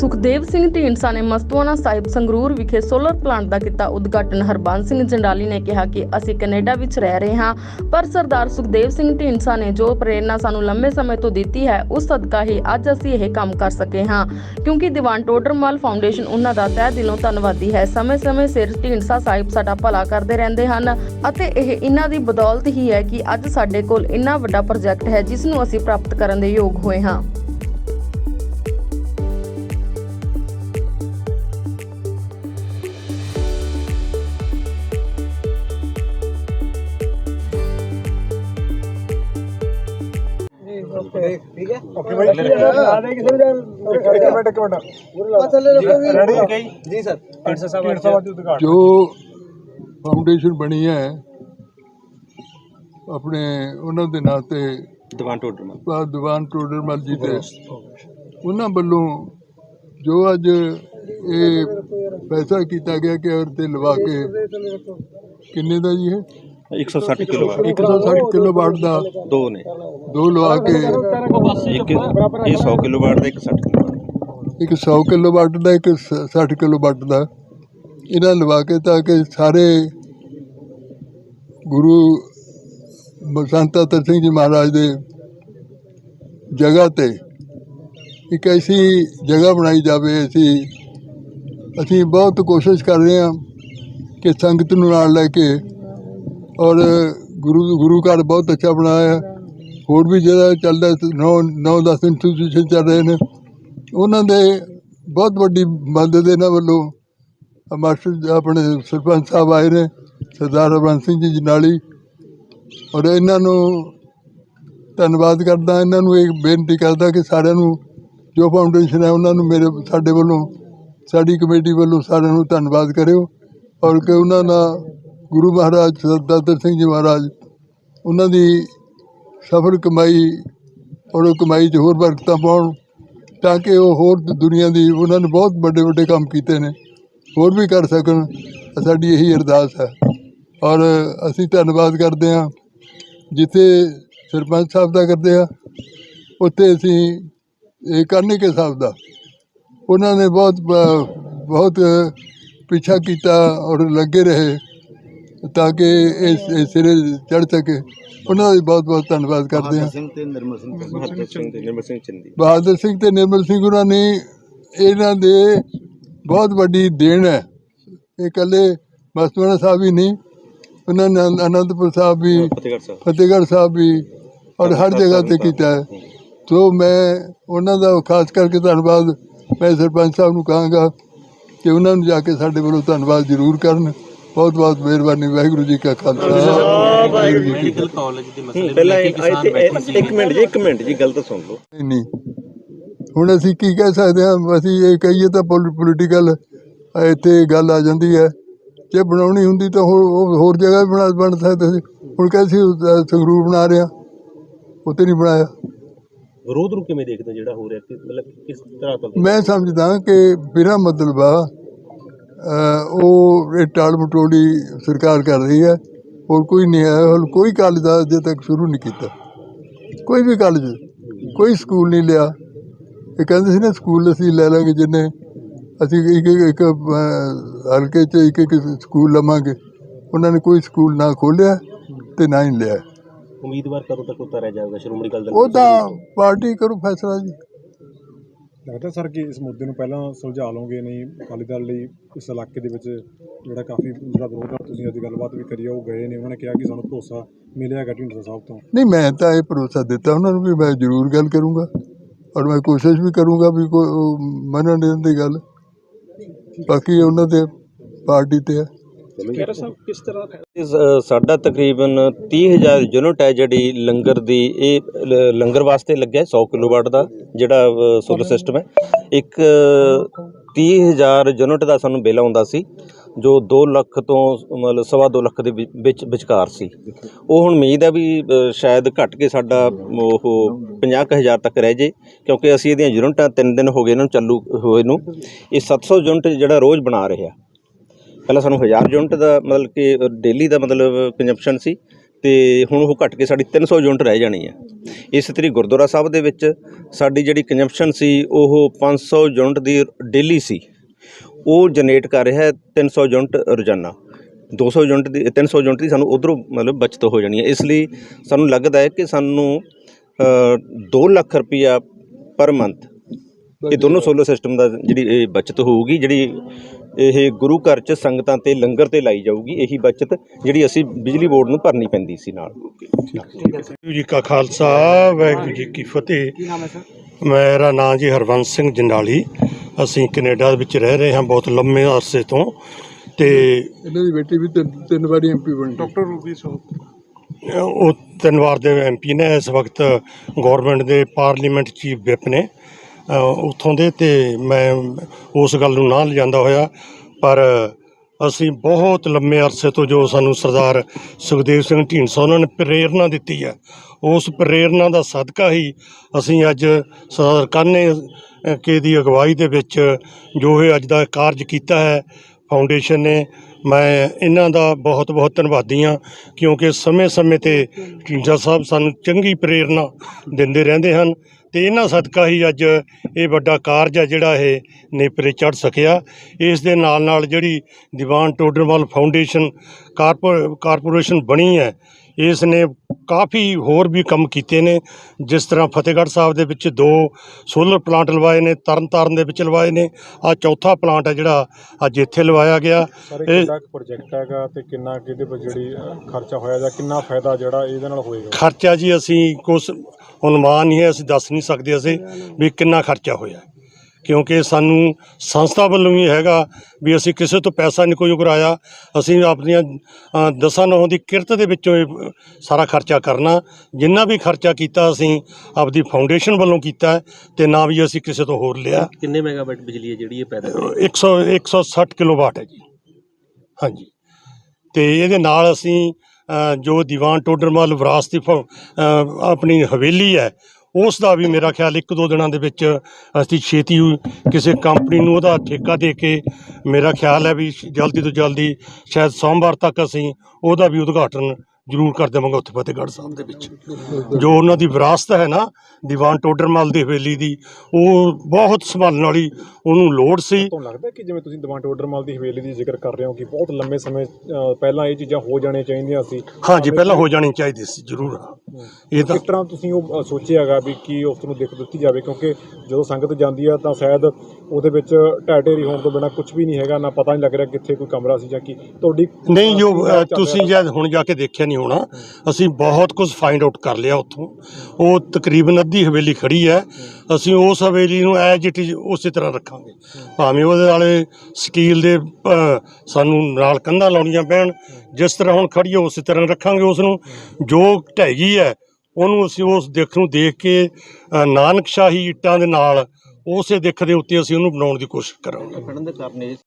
ਸੁਖਦੇਵ ਸਿੰਘ ਢੀਂਡਸਾ ਨੇ ਮਸਤੂਆਣਾ ਸਾਹਿਬ ਸੰਗਰੂਰ ਵਿਖੇ solar plant ਦਾ ਕੀਤਾ ਉਦਘਾਟਨ। ਹਰਬੰਸ ਸਿੰਘ ਜੰਡਾਲੀ ਨੇ ਕਿਹਾ ਕਿ ਅਸੀਂ ਕੈਨੇਡਾ ਵਿੱਚ ਰਹਿ ਰਹੇ ਹਾਂ, ਪਰ ਸਰਦਾਰ ਸੁਖਦੇਵ ਸਿੰਘ ਢੀਂਡਸਾ ਨੇ ਜੋ ਪ੍ਰੇਰਣਾ ਸਾਨੂੰ ਲੰਮੇ ਸਮੇਂ ਤੋਂ ਦਿੱਤੀ ਹੈ, ਉਸ ਸਦਕਾ ਹੀ ਅੱਜ ਅਸੀਂ ਇਹ ਕੰਮ ਕਰ ਸਕੇ ਹਾਂ। ਕਿਉਂਕਿ ਦੀਵਾਨ ਟੋਡਰਮਲ ਫਾਊਂਡੇਸ਼ਨ ਉਹਨਾਂ ਦਾ ਤਹਿ ਦਿਲੋਂ ਧੰਨਵਾਦੀ ਹੈ। ਸਮੇਂ-ਸਮੇਂ ਸਿਰ ਢੀਂਡਸਾ ਸਾਹਿਬ ਸਾਡਾ ਭਲਾ ਕਰਦੇ ਰਹਿੰਦੇ ਹਨ ਅਤੇ ਇਹ ਇਹਨਾਂ ਦੀ ਬਦੌਲਤ ਹੀ ਹੈ ਕਿ ਅੱਜ ਸਾਡੇ ਕੋਲ ਇੰਨਾ ਵੱਡਾ ਪ੍ਰੋਜੈਕਟ ਹੈ, ਜਿਸ ਨੂੰ ਅਸੀਂ ਪ੍ਰਾਪਤ ਕਰਨ ਦੇ ਯੋਗ ਹੋਏ ਹਾਂ। ਠੀਕ ਹੈ? ਓਕੇ ਭਾਈ ਆ ਦੇ ਕਿਸੇ ਨੂੰ ਇੱਕ ਮਿੰਟ ਇੱਕ ਮਿੰਟ। ਥੱਲੇ ਰੱਖੋ ਵੀ ਰੈਡੀ ਜੀ। ਸਰ। 300 ਸਾਹਿਬ ਦੀ ਉਦਘਾਟਨ ਜੋ ਫਾਊਂਡੇਸ਼ਨ ਬਣੀ ਹੈ ਆਪਣੇ ਉਹਨਾਂ ਦੇ ਨਾਂ ਤੇ ਦੀਵਾਨ ਟੋਡਰ ਪਾ- ਦੀਵਾਨ ਟੋਡਰਮਲ ਜੀ ਦੇ। ਉਹਨਾਂ ਵੱਲੋਂ ਜੋ ਅੱਜ ਇਹ ਪੈਸਾ ਕੀਤਾ ਗਿਆ ਕਿ ਔਰ ਤੇ ਲਵਾ ਕੇ ਕਿੰਨੇ ਦਾ ਜੀ ਇਹ? 160 ਕਿਲੋਵਾਟ 160 ਕਿਲੋਵਾਟ ਦਾ ਦੋ ਨੇ। ਦੋ ਲਵਾ ਕੇ ਇੱਕ ਇਹ 100 ਕਿਲੋਵਾਟ ਦਾ ਇੱਕ 60 ਕਿਲੋਵਾਟ ਇੱਕ 100 ਕਿਲੋਵਾਟ ਦਾ ਇੱਕ ਸ- 60 ਕਿਲੋਵਾਟ ਦਾ। ਇਹਨਾਂ ਲਵਾ ਕੇ ਤਾਂ ਕਿ ਸਾਰੇ ਗੁਰੂ ਸੰਤ ਅਤਰ ਸਿੰਘ ਜੀ ਮਹਾਰਾਜ ਦੇ ਜਗ੍ਹਾ ਤੇ ਇੱਕ ਐਸੀ ਜਗ੍ਹਾ ਬਣਾਈ ਜਾਵੇ ਅਸੀਂ ਅਸੀਂ ਬਹੁਤ ਕੋਸ਼ਿਸ਼ ਕਰ ਰਹੇ ਹਾਂ ਕਿ ਸੰਗਤ ਨੂੰ ਨਾਲ ਲੈ ਕੇ ਔਰ ਗੁਰੂ ਗੁਰੂ ਘਰ ਬਹੁਤ ਅੱਛਾ ਬਣਾਇਆ। ਹੈ ਹੋਰ ਵੀ ਜਿਹੜਾ ਚੱਲਦਾ ਨੌ ਨੌ, ਦਸ ਇੰਸਟੀਟਿਊਸ਼ਨ ਚੱਲ ਰਹੇ ਨੇ। ਉਹਨਾਂ ਦੇ ਬਹੁਤ ਵੱਡੀ ਮਦਦ ਇਹਨਾਂ ਵੱਲੋਂ ਮਾਸਟਰ ਆਪਣੇ ਸਰਪੰਚ ਸਾਹਿਬ ਆਏ ਨੇ, ਸਰਦਾਰ ਹਰਬੰਸ ਸਿੰਘ ਜੀ ਜਨਾਲੀ ਔਰ ਇਹਨਾਂ ਨੂੰ ਧੰਨਵਾਦ ਕਰਦਾ, ਇਹਨਾਂ ਨੂੰ ਇਹ ਬੇਨਤੀ ਕਰਦਾ ਕਿ ਸਾਰਿਆਂ ਨੂੰ ਜੋ ਫਾਊਂਡੇਸ਼ਨ ਹੈ, ਉਹਨਾਂ ਨੂੰ ਮੇਰੇ, ਸਾਡੇ ਵੱਲੋਂ, ਸਾਡੀ ਕਮੇਟੀ ਵੱਲੋਂ ਸਾਰਿਆਂ ਨੂੰ ਧੰਨਵਾਦ ਕਰਿਓ। ਔਰ ਕਿ ਉਹਨਾਂ ਦਾ ਗੁਰੂ ਮਹਾਰਾਜ ਸਰਦਾਰ ਸਿੰਘ ਜੀ ਮਹਾਰਾਜ, ਉਹਨਾਂ ਦੀ ਸਫਲ ਕਮਾਈ ਔਰ ਉਹ ਕਮਾਈ 'ਚ ਹੋਰ ਬਰਕਤਾਂ ਪਾਉਣ ਤਾਂ ਕਿ ਉਹ ਹੋਰ ਦੁਨੀਆ ਦੀ, ਉਹਨਾਂ ਨੇ ਬਹੁਤ ਵੱਡੇ ਵੱਡੇ ਕੰਮ ਕੀਤੇ ਨੇ, ਹੋਰ ਵੀ ਕਰ ਸਕਣ ਸਾਡੀ ਇਹੀ ਅਰਦਾਸ ਹੈ। ਔਰ ਅਸੀਂ ਧੰਨਵਾਦ ਕਰਦੇ ਹਾਂ, ਜਿੱਥੇ ਸਰਪੰਚ ਸਾਹਿਬ ਦਾ ਕਰਦੇ ਆ ਉੱਥੇ ਅਸੀਂ ਇਹ ਕਰਨਿਕੇ ਸਾਹਿਬ ਦਾ, ਉਹਨਾਂ ਨੇ ਬਹੁਤ ਬਹੁਤ ਪਿੱਛਾ ਕੀਤਾ ਔਰ ਲੱਗੇ ਰਹੇ। ਤਾਂ ਕਿ ਇਸ ਇਸ ਸਿਰੇ ਚੜ ਸਕੇ। ਉਹਨਾਂ ਦਾ ਵੀ ਬਹੁਤ ਬਹੁਤ ਧੰਨਵਾਦ ਕਰਦੇ ਹਾਂ। ਸਿੰਘ ਤੇ ਨਿਰਮਲ ਸਿੰਘ ਬਹਾਦਰ ਸਿੰਘ ਤੇ ਨਿਰਮਲ ਸਿੰਘ ਚੰਦੀ। ਬਹਾਦਰ ਸਿੰਘ ਤੇ ਨਿਰਮਲ ਸਿੰਘ ਉਹਨਾਂ ਨੇ ਇਹਨਾਂ ਦੇ ਬਹੁਤ ਵੱਡੀ ਦੇਣ ਹੈ। ਇਹ ਇਕੱਲੇ ਮਸਤੂਆਣਾ ਸਾਹਿਬ ਹੀ ਨਹੀਂ ਉਹਨਾਂ ਨੇ ਅਨੰਦ- ਅਨੰਦਪੁਰ ਸਾਹਿਬ ਵੀ ਫਤਿਹਗੜ੍ਹ ਸਾਹਿਬ। ਫਤਿਹਗੜ੍ਹ ਸਾਹਿਬ ਵੀ ਔਰ ਹਰ ਜਗ੍ਹਾ ਤੇ ਕੀਤਾ ਹੈ। ਸੋ ਮੈਂ ਉਹਨਾਂ ਦਾ ਖਾਸ ਕਰਕੇ ਧੰਨਵਾਦ ਮੈਂ ਸਰਪੰਚ ਸਾਹਿਬ ਨੂੰ ਕਹਾਂਗਾ ਕਿ ਉਹਨਾਂ ਨੂੰ ਜਾ ਕੇ ਸਾਡੇ ਵੱਲੋਂ ਧੰਨਵਾਦ ਜ਼ਰੂਰ ਕਰਨ। ਬਹੁਤ ਬਹੁਤ ਮਿਹਰਬਾਨੀ ਵਾਹਿਗੁਰੂ ਜੀ ਕਾ ਖਾਲਸਾ। ਵਾਹਿਗੁਰੂ ਜੀ ਕੀ ਮੈਡੀਕਲ ਕਾਲਜ ਦੇ ਮਸਲੇ ਪਹਿਲਾਂ ਇੱਕ ਮਿੰਟ ਜੀ ਇੱਕ ਮਿੰਟ ਜੀ ਗੱਲ ਤਾਂ ਸੁਣ ਲਓ। ਨਹੀਂ ਨਹੀਂ। ਹੁਣ ਅਸੀਂ ਕੀ ਕਹਿ ਸਕਦੇ ਹਾਂ? ਅਸੀਂ ਇਹ ਕਹੀਏ ਤਾਂ ਪੋਲੀਟੀਕਲ ਇੱਥੇ ਗੱਲ ਆ ਜਾਂਦੀ ਹੈ। ਜੇ ਬਣਾਉਣੀ ਹੁੰਦੀ ਤਾਂ ਹੋਰ ਉਹ ਹੋਰ ਜਗ੍ਹਾ ਵੀ ਬਣਾ ਬਣ ਸਕਦੇ ਸੀ। ਹੁਣ ਕਹਿੰਦੇ ਸੀ ਅਹ, ਸੰਗਰੂਰ ਬਣਾ ਰਿਹਾ ਉੱਥੇ ਨਹੀਂ ਬਣਾਇਆ। ਵਿਰੋਧ ਨੂੰ ਕਿਵੇਂ ਦੇਖਦੇ ਹੋ ਜਿਹੜਾ ਹੋ ਰਿਹਾ? ਕਿ ਮਤਲਬ ਕਿਸ ਤਰ੍ਹਾਂ ਤੋਂ ਮੈਂ ਸਮਝਦਾ ਕਿ ਬਿਨਾਂ ਮਤਲਬ ਉਹ ਇਹ ਟਾਲ ਮਟੋਲੀ ਸਰਕਾਰ ਕਰ ਰਹੀ ਹੈ। ਹੋਰ ਕੋਈ ਨਹੀਂ ਹੈ। ਹੋਰ ਕੋਈ ਕਾਲਜ ਦਾ ਅਜੇ ਤੱਕ ਸ਼ੁਰੂ ਨਹੀਂ ਕੀਤਾ। ਕੋਈ ਵੀ ਕਾਲਜ ਕੋਈ ਸਕੂਲ ਨਹੀਂ ਲਿਆ। ਇਹ ਕਹਿੰਦੇ ਸੀ ਨਾ ਸਕੂਲ ਅਸੀਂ ਲੈ ਲਾਂਗੇ ਜਿੰਨੇ। ਅਸੀਂ ਇੱਕ ਇੱਕ- ਹਲਕੇ 'ਚ ਇੱਕ ਇੱਕ ਸਕੂਲ ਲਵਾਂਗੇ। ਉਹਨਾਂ ਨੇ ਕੋਈ ਸਕੂਲ ਨਾ ਖੋਲ੍ਹਿਆ ਤੇ ਨਾ ਹੀ ਲਿਆ। ਉਮੀਦਵਾਰ ਕਦੋਂ ਤੱਕ ਉਤਾਰਿਆ ਜਾਵੇਗਾ? ਸ਼੍ਰੋਮਣੀ ਅਕਾਲੀ ਦਲ ਉਹ ਤਾਂ ਪਾਰਟੀ ਕਰੂ ਫੈਸਲਾ ਜੀ। ਲੱਗਦਾ ਸਰ ਕਿ ਇਸ ਮੁੱਦੇ ਨੂੰ ਪਹਿਲਾਂ ਸੁਲਝਾ ਲਓਗੇ? ਨਹੀਂ ਅਕਾਲੀ ਦਲ ਲਈ ਇਸ ਇਲਾਕੇ ਦੇ ਵਿੱਚ ਜਿਹੜਾ ਕਾਫੀ ਜਿਹੜਾ ਵਿਰੋਧ ਆ ਤੁਸੀਂ ਅੱਜ ਗੱਲਬਾਤ ਵੀ ਕਰੀ ਆ ਉਹ ਗਏ ਨੇ। ਉਹਨਾਂ ਨੇ ਕਿਹਾ ਕਿ ਸਾਨੂੰ ਭਰੋਸਾ ਮਿਲਿਆ ਹੈਗਾ ਢਿੰਡਸਾ ਸਾਹਿਬ ਤੋਂ। ਨਹੀਂ ਮੈਂ ਤਾਂ ਇਹ ਭਰੋਸਾ ਦਿੱਤਾ ਉਹਨਾਂ ਨੂੰ ਵੀ ਮੈਂ ਜ਼ਰੂਰ ਗੱਲ ਕਰੂੰਗਾ ਔਰ ਮੈਂ ਕੋਸ਼ਿਸ਼ ਵੀ ਕਰੂੰਗਾ ਵੀ ਕੋਈ ਮੰਨਣ ਦੇਣ ਦੀ ਗੱਲ। ਬਾਕੀ ਉਹਨਾਂ ਦੇ ਪਾਰਟੀ ਤੇ ਹੈ। ਅ, ਸਾਡਾ ਤਕਰੀਬਨ 30000 ਯੂਨਿਟ ਹੈ ਜਿਹੜੀ ਲੰਗਰ ਦੀ ਇਹ ਲ- ਲੰਗਰ ਵਾਸਤੇ ਲੱਗਿਆ 100 ਕਿਲੋਵਾਟ ਦਾ ਜਿਹੜਾ ਸੋਲਰ ਸਿਸਟਮ ਹੈ। ਇੱਕ 30000 ਯੂਨਿਟ ਦਾ ਸਾਨੂੰ ਬਿੱਲ ਆਉਂਦਾ ਸੀ ਜੋ 2 ਲੱਖ ਤੋਂ ਮਤਲਬ ਸਵਾ ਦੋ ਲੱਖ ਦੇ ਵਿ- ਵਿੱਚ ਵਿਚਕਾਰ ਸੀ। ਉਹ ਹੁਣ ਉਮੀਦ ਹੈ ਵੀ ਅ, ਸ਼ਾਇਦ ਘਟ ਕੇ ਸਾਡਾ ਉਹ 50000 ਤੱਕ ਰਹਿ ਜੇ ਕਿਉਂਕਿ ਅਸੀਂ ਇਹਦੀਆਂ ਯੂਨਿਟਾਂ 3 ਦਿਨ ਹੋ ਗਏ ਇਹਨਾਂ ਨੂੰ ਚਾਲੂ ਹੋਏ ਨੂੰ। ਇਹ 700 ਯੂਨਿਟ ਜਿਹੜਾ ਰੋਜ਼ ਬਣਾ ਰਿਹਾ। ਪਹਿਲਾਂ ਸਾਨੂੰ 1000 ਯੂਨਿਟ ਦਾ ਮਤਲਬ ਕਿ ਡੇਲੀ ਦਾ ਮਤਲਬ ਕੰਜੰਪਸ਼ਨ ਸੀ ਤੇ ਹੁਣ ਉਹ ਘਟ ਕੇ ਸਾਡੀ 300 ਯੂਨਿਟ ਰਹਿ ਜਾਣੀ ਹੈ। ਇਸ ਤਰੀ ਗੁਰਦੁਆਰਾ ਸਾਹਿਬ ਦੇ ਵਿੱਚ ਸਾਡੀ ਜਿਹੜੀ ਕੰਜੰਪਸ਼ਨ ਸੀ, ਉਹ 500 ਯੂਨਿਟ ਦੀ ਡੇਲੀ ਸੀ। ਉਹ ਜਨਰੇਟ ਕਰ ਰਿਹਾ ਹੈ 300 ਯੂਨਿਟ ਰੋਜ਼ਾਨਾ। 200 ਯੂਨਿਟ ਦੀ 300 ਯੂਨਿਟ ਦੀ ਸਾਨੂੰ ਉਧਰੋਂ ਮਤਲਬ ਬਚਤ ਹੋ ਜਾਣੀ ਹੈ। ਇਸ ਲਈ ਸਾਨੂੰ ਲੱਗਦਾ ਹੈ ਕਿ ਸਾਨੂੰ 2 ਲੱਖ ਰੁਪਇਆ ਪਰ ਮੰਥ ਇਹ ਦੋਨੋਂ ਸੋਲਰ ਸਿਸਟਮ ਦਾ ਜਿਹੜੀ ਇਹ ਬਚਤ ਹੋਊਗੀ, ਜਿਹੜੀ ਇਹ ਗੁਰੂ ਘਰ ਚ ਸੰਗਤਾਂ ਤੇ ਲੰਗਰ ਤੇ ਲਾਈ ਜਾਊਗੀ ਇਹੀ ਬਚਤ ਜਿਹੜੀ ਅਸੀਂ ਬਿਜਲੀ ਬੋਰਡ ਨੂੰ ਭਰਨੀ ਪੈਂਦੀ ਸੀ ਨਾਲ। ਵਾਹਿਗੁਰੂ ਜੀ ਕਾ ਖਾਲਸਾ ਵਾਹਿਗੁਰੂ ਜੀ ਕੀ ਫਤਿਹ। ਮੇਰਾ ਨਾਮ ਜੀ ਹਰਵੰਸ ਸਿੰਘ ਜੰਡਾਲੀ। ਅਸੀਂ ਕੈਨੇਡਾ ਵਿੱਚ ਰਹਿ ਰਹੇ ਹਾਂ ਬਹੁਤ ਲੰਮੇ ਅਰਸੇ ਤੋਂ ਤੇ ਇਹਨਾਂ ਦੀ ਬੇਟੀ ਵੀ ਤਿੰਨ ਤਿੰਨ ਵਾਰੀ ਐਮਪੀ ਬਣੀ। ਡਾਕਟਰ ਉਹ ਤਿੰਨ ਵਾਰ ਦੇ ਐਮਪੀ ਨੇ। ਇਸ ਵਕਤ ਗਵਰਨਮੈਂਟ ਦੇ ਪਾਰਲੀਮੈਂਟ ਚੀਫ ਵਿਪ ਨੇ। ਉੱਥੋਂ ਦੇ ਤੇ ਮੈਂ ਉਸ ਗੱਲ ਨੂੰ ਨਾ ਲਿਜਾਂਦਾ ਹੋਇਆ, ਪਰ ਅਸੀਂ ਬਹੁਤ ਲੰਮੇ ਅਰਸੇ ਤੋਂ ਜੋ ਸਾਨੂੰ ਸਰਦਾਰ ਸੁਖਦੇਵ ਸਿੰਘ ਢੀਂਡਸਾ ਉਹਨਾਂ ਨੇ ਪ੍ਰੇਰਣਾ ਦਿੱਤੀ ਹੈ, ਉਸ ਪ੍ਰੇਰਣਾ ਦਾ ਸਦਕਾ ਹੀ ਅਸੀਂ ਅੱਜ ਸਰਦਾਰ ਕਾਨੇ ਕੇ ਦੀ ਅਗਵਾਈ ਦੇ ਵਿੱਚ ਜੋ ਇਹ ਅੱਜ ਦਾ ਕਾਰਜ ਕੀਤਾ ਹੈ, ਫਾਊਂਡੇਸ਼ਨ ਨੇ, ਮੈਂ ਇਹਨਾਂ ਦਾ ਬਹੁਤ ਬਹੁਤ ਧੰਨਵਾਦੀ ਹਾਂ, ਕਿਉਂਕਿ ਸਮੇਂ-ਸਮੇਂ ਤੇ ਢੀਂਡਸਾ ਸਾਹਿਬ ਸਾਨੂੰ ਚੰਗੀ ਪ੍ਰੇਰਣਾ ਦਿੰਦੇ ਰਹਿੰਦੇ ਹਨ ਤੇ ਇਹਨਾਂ ਸਦਕਾ ਹੀ ਅੱਜ ਇਹ ਵੱਡਾ ਕਾਰਜ ਹੈ ਜਿਹੜਾ ਇਹ ਨੇਪਰੇ ਚੜ ਸਕਿਆ। ਇਸ ਦੇ ਨਾਲ ਨਾਲ ਜਿਹੜੀ ਦੀਵਾਨ ਟੋਡਰਵਾਲ ਫਾਊਂਡੇਸ਼ਨ ਕਾਰਪੋ, ਕਾਰਪੋਰੇਸ਼ਨ ਬਣੀ ਹੈ ਇਸ ਨੇ ਕਾਫੀ ਹੋਰ ਵੀ ਕੰਮ ਕੀਤੇ ਨੇ ਜਿਸ ਤਰ੍ਹਾਂ ਫਤਿਹਗੜ੍ਹ ਸਾਹਿਬ ਦੇ ਵਿੱਚ ਦੋ ਸੋਲਰ ਪਲਾਂਟ ਲਵਾਏ ਨੇ ਤਰਨਤਾਰਨ ਦੇ ਵਿੱਚ ਲਵਾਏ ਨੇ ਆ ਚੌਥਾ ਪਲਾਂਟ ਹੈ ਜਿਹੜਾ ਅੱਜ ਇੱਥੇ ਲਵਾਇਆ ਗਿਆ। ਇਹ- ਪ੍ਰੋਜੈਕਟ ਹੈਗਾ ਤੇ ਕਿੰਨਾ ਕੁ ਇਹਦੇ ਵਿੱਚ ਜਿਹੜੀ ਖਰਚਾ ਹੋਇਆ ਜਾਂ ਕਿੰਨਾ ਫਾਇਦਾ ਜਿਹੜਾ ਇਹਦੇ ਨਾਲ ਹੋਏਗਾ? ਖਰਚਾ ਜੀ ਅਸੀਂ ਕੁਛ ਅਨੁਮਾਨ ਨਹੀਂ ਹੈ ਅਸੀਂ ਦੱਸ ਨਹੀਂ ਸਕਦੇ ਅਸੀਂ ਵੀ ਕਿੰਨਾ ਖਰਚਾ ਹੋਇਆ। ਕਿਉਂਕਿ ਸਾਨੂੰ ਸੰਸਥਾ ਵੱਲੋਂ ਵੀ ਹੈਗਾ ਵੀ ਅਸੀਂ ਕਿਸੇ ਤੋਂ ਪੈਸਾ ਨਹੀਂ ਕੋਈ ਉਗਰਾਇਆ। ਅਸੀਂ ਆਪਣੀਆਂ ਅ, ਦਸਾਂ ਨੌਂ ਦੀ ਕਿਰਤ ਦੇ ਵਿੱਚੋਂ ਇਹ ਸਾਰਾ ਖਰਚਾ ਕਰਨਾ। ਜਿੰਨਾ ਵੀ ਖਰਚਾ ਕੀਤਾ ਅਸੀਂ ਆਪਦੀ ਫਾਊਂਡੇਸ਼ਨ ਵੱਲੋਂ ਕੀਤਾ ਹੈ ਤੇ ਨਾ ਵੀ ਅਸੀਂ ਕਿਸੇ ਤੋਂ ਹੋਰ ਲਿਆ। ਕਿੰਨੇ ਮੈਗਾਵਾਟ ਬਿਜਲੀ ਹੈ ਜਿਹੜੀ ਇਹ ਪੈਦਾ 100 160 ਕਿਲੋਵਾਟ ਹੈ ਜੀ। ਹਾਂਜੀ। ਤੇ ਇਹਦੇ ਨਾਲ ਅਸੀਂ ਅ, ਜੋ ਦੀਵਾਨ ਟੋਡਰਮਲ ਵਿਰਾਸਤੀ ਫ- ਅ, ਆਪਣੀ ਹਵੇਲੀ ਹੈ ਉਸ ਦਾ ਵੀ ਮੇਰਾ ਖਿਆਲ ਇੱਕ ਦੋ ਦਿਨਾਂ ਦੇ ਵਿੱਚ ਅਸੀਂ ਛੇਤੀ ਕਿਸੇ ਕੰਪਨੀ ਨੂੰ ਉਹਦਾ ਠੇਕਾ ਦੇ ਕੇ ਮੇਰਾ ਖਿਆਲ ਹੈ ਵੀ ਜਲਦੀ ਤੋਂ ਜਲਦੀ ਸ਼ਾਇਦ ਸੋਮਵਾਰ ਤੱਕ ਅਸੀਂ ਉਹਦਾ ਵੀ ਉਦਘਾਟਨ ਜ਼ਰੂਰ ਕਰ ਦੇਵਾਂਗੇ ਉੱਥੇ ਫਤਿਹਗੜ੍ਹ ਸਾਹਿਬ ਦੇ ਵਿੱਚ। ਜੋ ਉਹਨਾਂ ਦੀ ਵਿਰਾਸਤ ਹੈ ਨਾ ਦੀਵਾਨ ਟੋਡਰਮਲ ਦੀ ਹਵੇਲੀ ਦੀ ਉਹ ਬਹੁਤ ਸੰਭਾਲਣ ਵਾਲੀ ਉਹਨੂੰ ਲੋੜ ਸੀ। ਤੁਹਾਨੂੰ ਲੱਗਦਾ ਕਿ ਜਿਵੇਂ ਤੁਸੀਂ ਦੀਵਾਨ ਟੋਡਰਮਲ ਦੀ ਹਵੇਲੀ ਦੀ ਜ਼ਿਕਰ ਕਰ ਰਹੇ ਹੋ ਕਿ ਬਹੁਤ ਲੰਮੇ ਸਮੇਂ ਪਹਿਲਾਂ ਇਹ ਚੀਜ਼ਾਂ ਹੋ ਜਾਣੀਆਂ ਚਾਹੀਦੀਆਂ ਸੀ? ਹਾਂਜੀ ਪਹਿਲਾਂ ਹੋ ਜਾਣੀ ਚਾਹੀਦੀ ਸੀ ਜ਼ਰੂਰ। ਇਹ ਤਾਂ ਕਿਸ ਤਰ੍ਹਾਂ ਤੁਸੀਂ ਉਹ ਅ, ਸੋਚਿਆ ਹੈਗਾ ਵੀ ਕੀ ਉਸ ਨੂੰ ਦਿੱਖ ਦਿੱਤੀ ਜਾਵੇ? ਕਿਉਂਕਿ ਜਦੋਂ ਸੰਗਤ ਜਾਂਦੀ ਆ ਤਾਂ ਸ਼ਾਇਦ ਉਹਦੇ ਵਿੱਚ ਢਹਿ ਢੇਰੀ ਹੋਣ ਤੋਂ ਬਿਨਾਂ ਕੁਝ ਵੀ ਨਹੀਂ ਹੈਗਾ ਨਾ ਪਤਾ ਨਹੀਂ ਲੱਗ ਰਿਹਾ ਕਿੱਥੇ ਕੋਈ ਕਮਰਾ ਸੀ ਜਾਂ ਕੀ। ਤੁਹਾਡੀ ਨਹੀਂ ਜੋ ਅ? ਤੁਸੀਂ ਜਦ ਹੁਣ ਜਾ ਕੇ ਦੇਖਿਆ ਨਹੀਂ ਹੋਣਾ ਅਸੀਂ ਬਹੁਤ ਕੁਝ ਫਾਈਂਡ ਆਊਟ ਕਰ ਲਿਆ ਉੱਥੋਂ। ਉਹ ਤਕਰੀਬਨ ਅੱਧੀ ਹਵੇਲੀ ਖੜੀ ਹੈ। ਅਸੀਂ ਉਸ ਹਵੇਲੀ ਨੂੰ ਐਜ ਇਟ ਇਜ਼ ਉਸੇ ਤਰ੍ਹਾਂ ਰੱਖਾਂਗੇ। ਭਾਵੇਂ ਉਹਦੇ ਵਾਲੇ ਸਟੀਲ ਦੇ ਅ, ਸਾਨੂੰ ਨਾਲ ਕੰਧਾਂ ਲਾਉਣੀਆਂ ਪੈਣ ਜਿਸ ਤਰ੍ਹਾਂ ਹੁਣ ਖੜੀ ਹੈ ਉਸੇ ਤਰ੍ਹਾਂ ਰੱਖਾਂਗੇ ਉਸ ਨੂੰ ਜੋ ਢਹਿ ਗਈ ਹੈ ਉਹਨੂੰ ਅਸੀਂ ਉਸ ਦੇਖ ਨੂੰ ਦੇਖ ਕੇ ਅ, ਨਾਨਕਸ਼ਾਹੀ ਇੱਟਾਂ ਦੇ ਨਾਲ ਉਸੇ ਦਿੱਖ ਦੇ ਉੱਤੇ ਅਸੀਂ ਉਹਨੂੰ ਬਣਾਉਣ ਦੀ ਕੋਸ਼ਿਸ਼ ਕਰਾਂਗੇ।